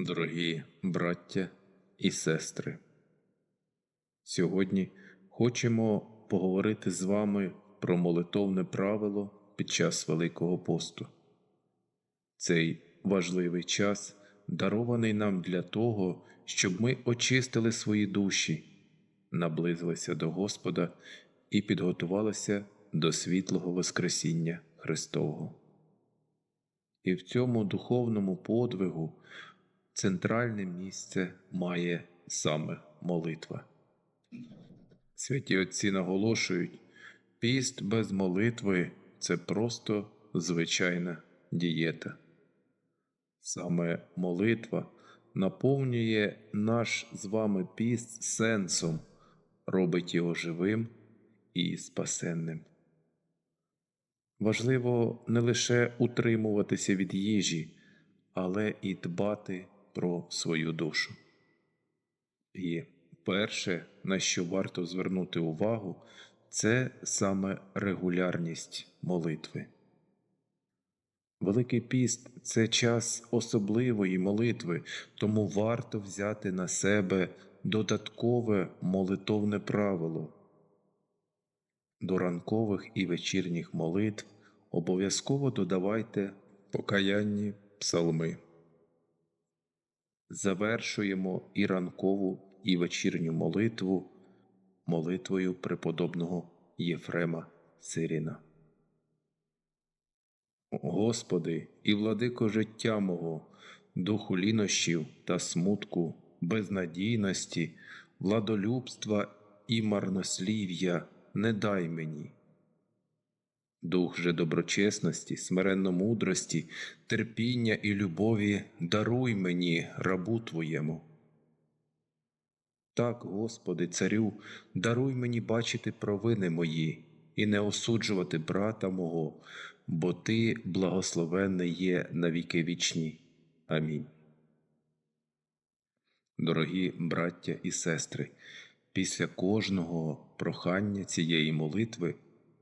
Дорогі браття і сестри, сьогодні хочемо поговорити з вами про молитовне правило під час Великого посту. Цей важливий час дарований нам для того, щоб ми очистили свої душі, наблизилися до Господа і підготувалися до світлого Воскресіння Христового. І в цьому духовному подвигу центральне місце має саме молитва. Святі Отці наголошують, піст без молитви це просто звичайна дієта. Саме молитва наповнює наш з вами піст сенсом, робить його живим і спасенним. Важливо не лише утримуватися від їжі, але і дбати про свою душу. І перше, на що варто звернути увагу, це саме регулярність молитви. Великий піст це час особливої молитви, тому варто взяти на себе додаткове молитовне правило. До ранкових і вечірніх молитв обов'язково додавайте покаянні псалми. Завершуємо і ранкову, і вечірню молитву молитвою преподобного Єфрема Сиріна. Господи і владико життя мого, духу лінощів та смутку, безнадійності, владолюбства і марнослів'я не дай мені. Дух же доброчесності, смиренно мудрості, терпіння і любові даруй мені, рабу Твоєму. Так, Господи, Царю, даруй мені бачити провини мої і не осуджувати брата мого, бо Ти благословенний є на віки вічні. Амінь. Дорогі браття і сестри, після кожного прохання цієї молитви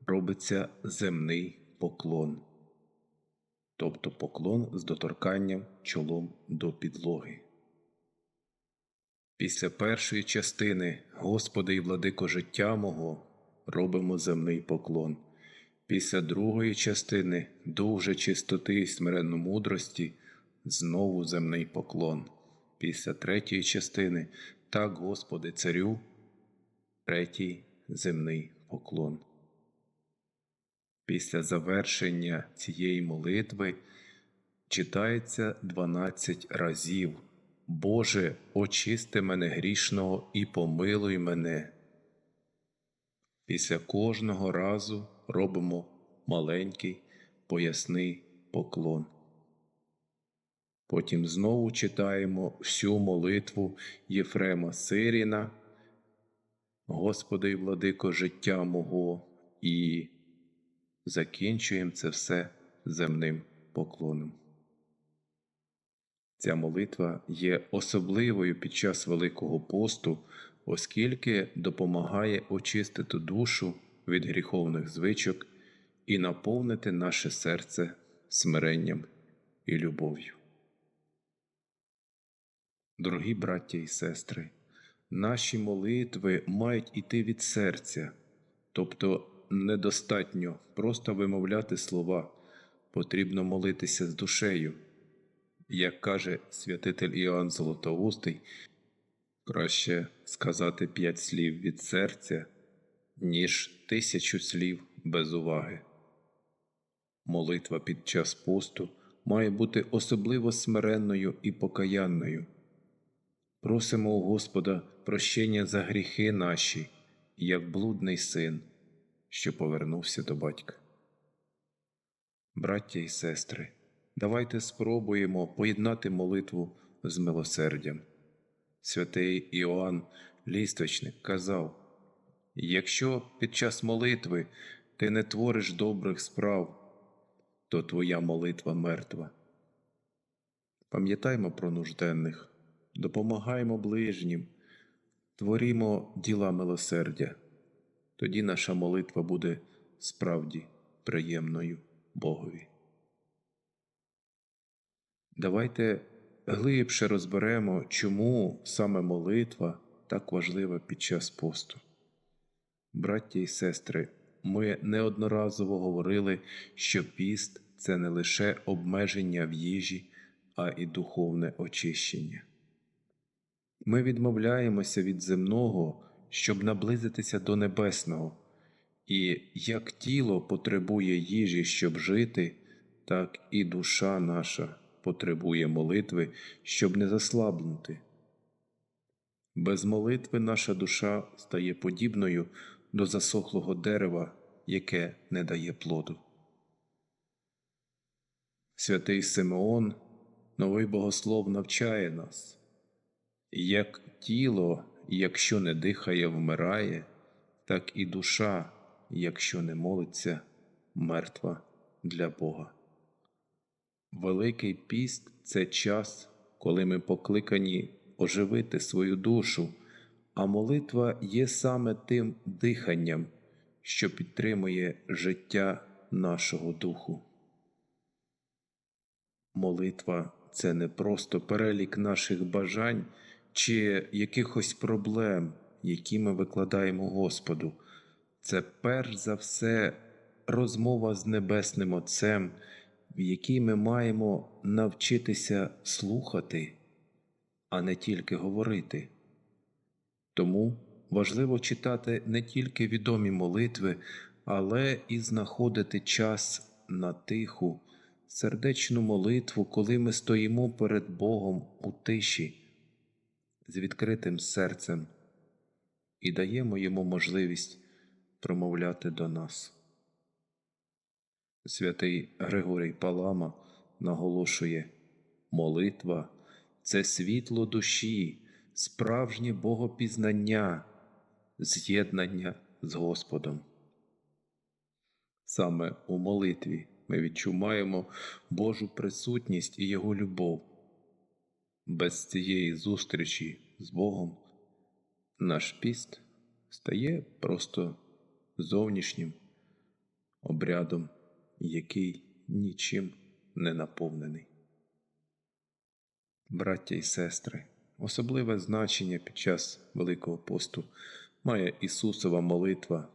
робиться земний поклон, тобто поклон з доторканням чолом до підлоги. Після першої частини Господи і владико життя мого робимо земний поклон. Після другої частини дуже чистоти і смиренно-мудрості знову земний поклон. Після третьої частини так, Господи, Царю, третій земний поклон. Після завершення цієї молитви читається 12 разів. Боже, очисти мене грішного і помилуй мене. Після кожного разу робимо маленький поясний поклон. Потім знову читаємо всю молитву Єфрема Сиріна, Господи і владико життя мого, і закінчуємо це все земним поклоном. Ця молитва є особливою під час Великого посту, оскільки допомагає очистити душу від гріховних звичок і наповнити наше серце смиренням і любов'ю. Дорогі браття і сестри, наші молитви мають іти від серця, тобто недостатньо просто вимовляти слова, потрібно молитися з душею. Як каже святитель Іоанн Золотоустий, краще сказати п'ять слів від серця, ніж тисячу слів без уваги. Молитва під час посту має бути особливо смиренною і покаянною. Просимо у Господа прощення за гріхи наші, як блудний син, що повернувся до батька. Браття і сестри, давайте спробуємо поєднати молитву з милосердям. Святий Іоанн Лісточник казав якщо під час молитви ти не твориш добрих справ, то твоя молитва мертва. Пам'ятаймо про нужденних, допомагаймо ближнім, творімо діла милосердя, тоді наша молитва буде справді приємною Богові. Давайте глибше розберемо, чому саме молитва так важлива під час посту. Браття і сестри, ми неодноразово говорили, що піст це не лише обмеження в їжі, а і духовне очищення. Ми відмовляємося від земного, щоб наблизитися до небесного, і як тіло потребує їжі, щоб жити, так і душа наша потребує молитви, щоб не заслабнути. Без молитви наша душа стає подібною до засохлого дерева, яке не дає плоду. Святий Симеон, новий богослов, навчає нас, як тіло, якщо не дихає, вмирає, так і душа, якщо не молиться, мертва для Бога. Великий піст це час, коли ми покликані оживити свою душу, а молитва є саме тим диханням, що підтримує життя нашого духу. Молитва це не просто перелік наших бажань чи якихось проблем, які ми викладаємо Господу. Це перш за все розмова з Небесним Отцем, в якій ми маємо навчитися слухати, а не тільки говорити. Тому важливо читати не тільки відомі молитви, але і знаходити час на тиху, сердечну молитву, коли ми стоїмо перед Богом у тиші, з відкритим серцем і даємо йому можливість промовляти до нас. Святий Григорій Палама наголошує молитва це світло душі, справжнє богопізнання, з'єднання з Господом. Саме у молитві ми відчуваємо Божу присутність і Його любов. Без цієї зустрічі з Богом наш піст стає просто зовнішнім обрядом, який нічим не наповнений. Браття і сестри, особливе значення під час Великого посту має Ісусова молитва,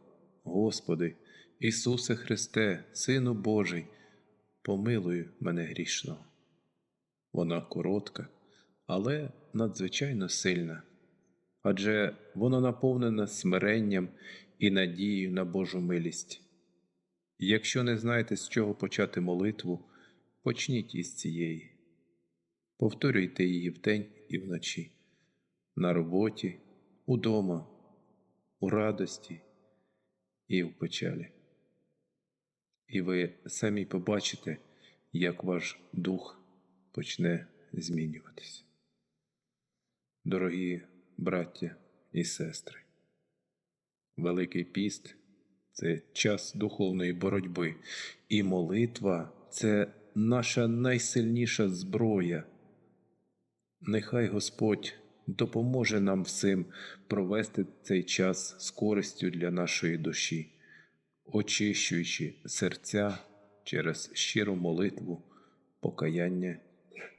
Господи, Ісусе Христе, Сину Божий, помилуй мене грішного. Вона коротка, але надзвичайно сильна, адже вона наповнена смиренням і надією на Божу милість. Якщо не знаєте, з чого почати молитву, почніть із цієї. Повторюйте її вдень і вночі, на роботі, удома, у радості і в печалі. І ви самі побачите, як ваш дух почне змінюватися. Дорогі браття і сестри, Великий піст це час духовної боротьби, і молитва це наша найсильніша зброя. Нехай Господь допоможе нам всім провести цей час з користю для нашої душі, очищуючи серця через щиру молитву, покаяння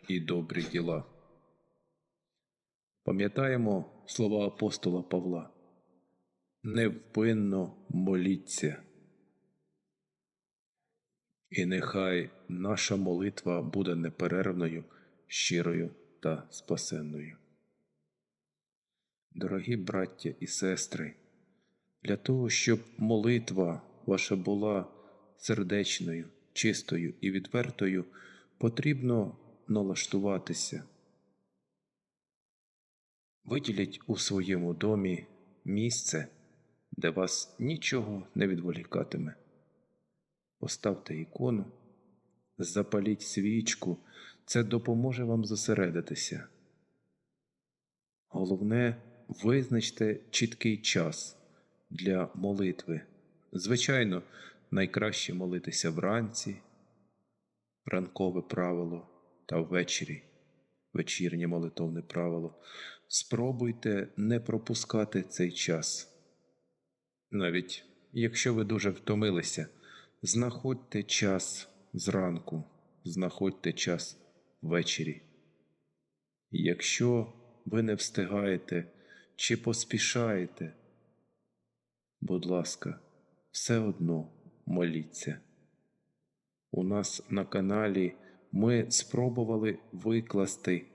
і добрі діла. Пам'ятаємо слова апостола Павла. Невпинно моліться. І нехай наша молитва буде неперервною, щирою та спасенною. Дорогі браття і сестри, для того, щоб молитва ваша була сердечною, чистою і відвертою, потрібно налаштуватися. Виділіть у своєму домі місце, де вас нічого не відволікатиме. Поставте ікону, запаліть свічку, це допоможе вам зосередитися. Головне, визначте чіткий час для молитви. Звичайно, найкраще молитися вранці, ранкове правило та ввечері, вечірнє молитовне правило. Спробуйте не пропускати цей час. Навіть якщо ви дуже втомилися, знаходьте час зранку, знаходьте час ввечері. Якщо ви не встигаєте чи поспішаєте, будь ласка, все одно моліться. У нас на каналі ми спробували викласти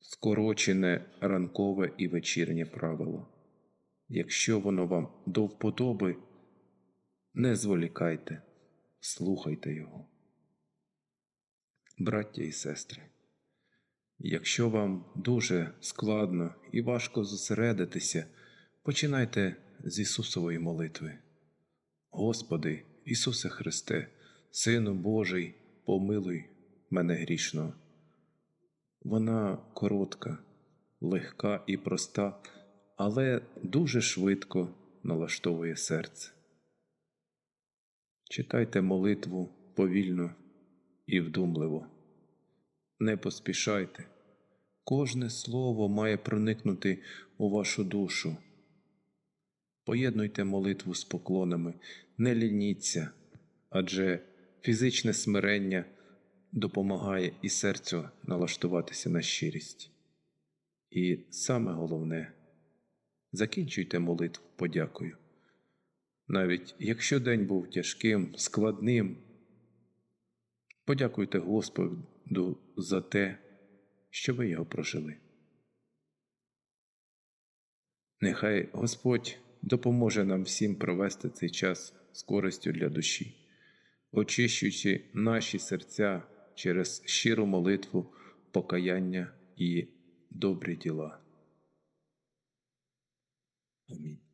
скорочене ранкове і вечірнє правило. Якщо воно вам до вподоби, не зволікайте, слухайте його. Браття і сестри, якщо вам дуже складно і важко зосередитися, починайте з Ісусової молитви. Господи, Ісусе Христе, Сину Божий, помилуй мене грішного. Вона коротка, легка і проста, але дуже швидко налаштовує серце. Читайте молитву повільно і вдумливо. Не поспішайте. Кожне слово має проникнути у вашу душу. Поєднуйте молитву з поклонами, не лініться, адже фізичне смирення допомагає і серцю налаштуватися на щирість. І саме головне, закінчуйте молитву подякою. Навіть якщо день був тяжким, складним, подякуйте Господу за те, що ви його прожили. Нехай Господь допоможе нам всім провести цей час з користю для душі, очищуючи наші серця через щиру молитву, покаяння і добрі діла. Амінь.